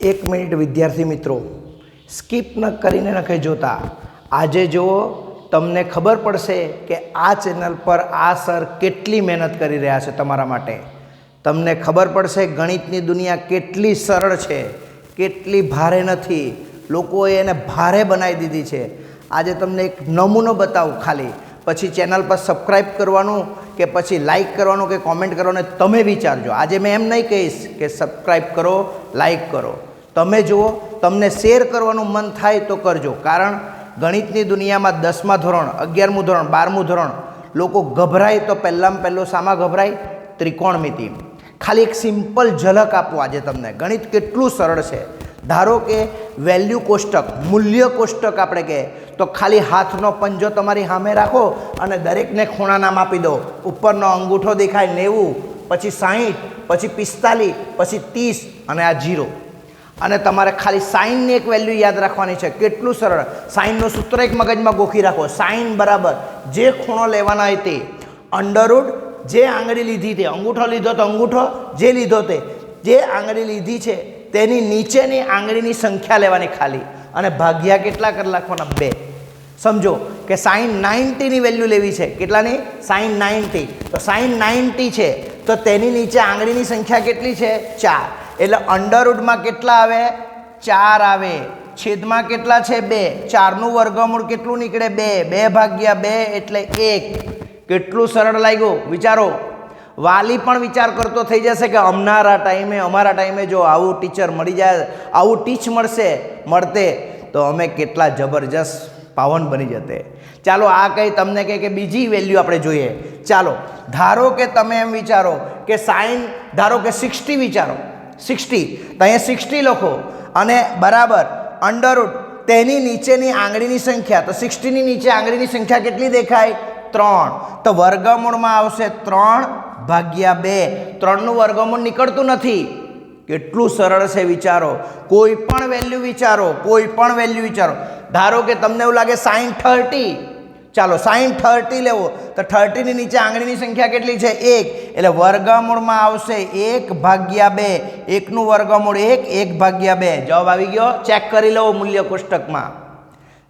એક મિનિટ વિદ્યાર્થી મિત્રો, સ્કીપ ન કરીને નખે જોતા. આજે જુઓ, તમને ખબર પડશે કે આ ચેનલ પર આ સર કેટલી મહેનત કરી રહ્યા છે તમારા માટે. તમને ખબર પડશે ગણિતની દુનિયા કેટલી સરળ છે, કેટલી ભારે નથી. લોકોએ એને ભારે બનાવી દીધી છે. આજે તમને એક નમૂનો બતાવું ખાલી. પછી ચેનલ પર સબસ્ક્રાઈબ કરવાનું કે પછી લાઈક કરવાનું કે કોમેન્ટ કરવાનું તમે વિચારજો. આજે મેં એમ નહીં કહીશ કે સબસ્ક્રાઈબ કરો લાઈક કરો. તમે જુઓ, તમને શેર કરવાનું મન થાય તો કરજો. કારણ ગણિતની દુનિયામાં દસમા ધોરણ, અગિયારમું ધોરણ, બારમું ધોરણ લોકો ગભરાય તો પહેલાં પહેલું સામાં ગભરાય? ત્રિકોણમિતિ. ખાલી એક સિમ્પલ ઝલક આપો આજે તમને. ગણિત કેટલું સરળ છે. ધારો કે વેલ્યુ કોષ્ટક, મૂલ્ય કોષ્ટક આપણે કહે, તો ખાલી હાથનો પંજો તમારી સામે રાખો અને દરેકને ખૂણા નામ આપી દો. ઉપરનો અંગૂઠો દેખાય નેવું, પછી સાહીઠ, પછી પિસ્તાલીસ, પછી ત્રીસ અને આ જીરો અને તમારે ખાલી સાઇનની એક વેલ્યુ યાદ રાખવાની છે. કેટલું સરળ. સાઇનનું સૂત્ર એક મગજમાં ગોખી રાખો. સાઇન બરાબર જે ખૂણો લેવાના હોય તે. અંડરવુડ જે આંગળી લીધી તે. અંગૂઠો લીધો તો અંગૂઠો, જે લીધો તે. જે આંગળી લીધી છે તેની નીચેની આંગળીની સંખ્યા લેવાની ખાલી. અને ભાગ્યા કેટલા કરી નાખવાના બે. સમજો કે સાઈન નાઇન્ટીની વેલ્યુ લેવી છે. કેટલાની? Sine ninety. તો સાઈન નાઇન્ટી છે. તો તેની નીચે આંગળીની સંખ્યા કેટલી છે? ચાર. એટલે અંડરવુડમાં કેટલા આવે? ચાર આવે. છેદમાં કેટલા છે? બે. ચારનું વર્ગમૂળ કેટલું નીકળે? બે. બે ભાગ્યા બે એટલે એક. કેટલું સરળ લાગ્યું? વિચારો. વાલી પણ વિચાર કરતો થઈ જશે કે અમનારા ટાઈમે, અમારા ટાઈમે જો આવું ટીચર મળી જાય, આવું ટીચ મળશે, મળતે, તો અમે કેટલા જબરજસ્ત પાવન બની જતે. ચાલો આ કંઈ તમને કહે કે બીજી વેલ્યુ આપણે જોઈએ. ચાલો, ધારો કે તમે એમ વિચારો કે સાઈન, ધારો કે સિક્સટી વિચારો. સિક્સટી તો અહીંયા સિક્સટી લખો. અને બરાબર અંડરવુડ તેની નીચેની આંગળીની સંખ્યા, તો સિક્સટીની નીચે આંગળીની સંખ્યા કેટલી દેખાય? ત્રણ. તો વર્ગમૂળમાં આવશે ત્રણ ભાગ્યા બે. ત્રણનું વર્ગમૂળ નીકળતું નથી. કેટલું સરળ છે વિચારો. કોઈ પણ વેલ્યુ વિચારો, કોઈ પણ વેલ્યુ વિચારો. ધારો કે તમને એવું લાગે સાઈન થર્ટી. ચાલો, સાઈન થર્ટી લેવો. તો થર્ટીની નીચે આંગળીની સંખ્યા કેટલી છે? એક. એટલે વર્ગમૂળમાં આવશે એક ભાગ્યા બે. એકનું વર્ગમૂળ એક એક ભાગ્યા બે. જવાબ આવી ગયો? ચેક કરી લેવો મૂલ્ય કોષ્ટકમાં.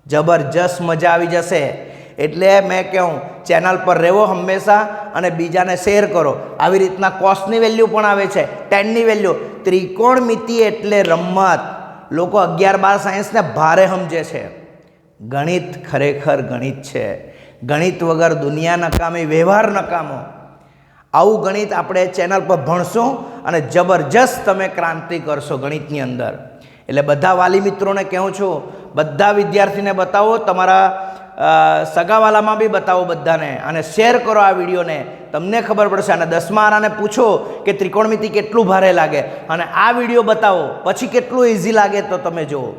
જબરજસ્ત મજા આવી જશે. એટલે મેં કહું ચેનલ પર રહેવો હંમેશા અને બીજાને શેર કરો. આવી રીતના કોસ્ટની વેલ્યુ પણ આવે છે ટેનની વેલ્યુ ત્રિકોણમિતિ એટલે રમત. લોકો અગિયાર બાર સાયન્સને ભારે સમજે છે. ગણિત ખરેખર ગણિત છે. ગણિત વગર દુનિયા નકામી, વ્યવહાર નકામો. આવું ગણિત આપણે ચેનલ પર ભણશું અને જબરજસ્ત તમે ક્રાંતિ કરશો ગણિતની અંદર. એટલે બધા વાલી મિત્રોને કહું છું, બધા વિદ્યાર્થીને બતાવો, તમારા સગાવાલામાં બી બતાવો બધાને અને શેર કરો આ વિડીયોને. તમને ખબર પડશે અને દસમારાને પૂછો કે ત્રિકોણમિતિ કેટલું ભારે લાગે. અને આ વીડિયો બતાવો, પછી કેટલું ઇઝી લાગે તો તમે જુઓ.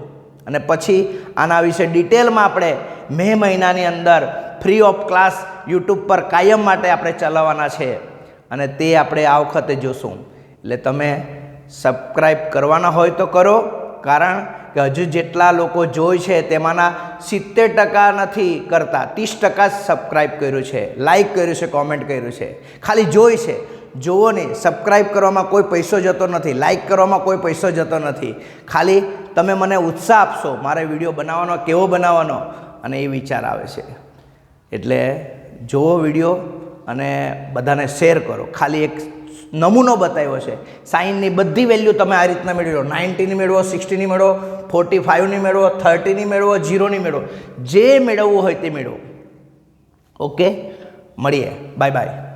અને પછી આના વિશે ડિટેલમાં આપણે મે મહિનાની અંદર ફ્રી ઓફ ક્લાસ યુટ્યુબ પર કાયમ માટે આપણે ચલાવવાના છે. અને તે આપણે આ વખતે જોશું. એટલે તમે સબસ્ક્રાઈબ કરવાના હોય તો કરો. કારણ કે હજુ જેટલા લોકો જોઈ છે તેમાંના સિત્તેર ટકા નથી કરતા. ત્રીસ ટકા જ સબસ્ક્રાઈબ કર્યું છે. લાઈક કર્યું છે કોમેન્ટ કર્યું છે. ખાલી જોઈ છે. જુઓ નહીં. સબસ્ક્રાઈબ કરવામાં કોઈ પૈસો જતો નથી. લાઈક કરવામાં કોઈ પૈસો જતો નથી. ખાલી તમે મને ઉત્સાહ આપશો મારે વીડિયો બનાવવાનો, કેવો બનાવવાનો અને એ વિચાર આવે છે. એટલે જુઓ વીડિયો અને બધાને શેર કરો. ખાલી એક નમૂનો બતાવ્યો છે. સાઇનની બધી વેલ્યુ તમે આ રીતના મેળવો. નાઇન્ટીની મેળવો, સિક્સટીની મેળવો, ફોર્ટી ફાઇવની મેળવો, થર્ટીની મેળવો, ઝીરોની મેળવો. જે મેળવવું હોય તે મેળવો. ઓકે? મળીએ. Bye bye.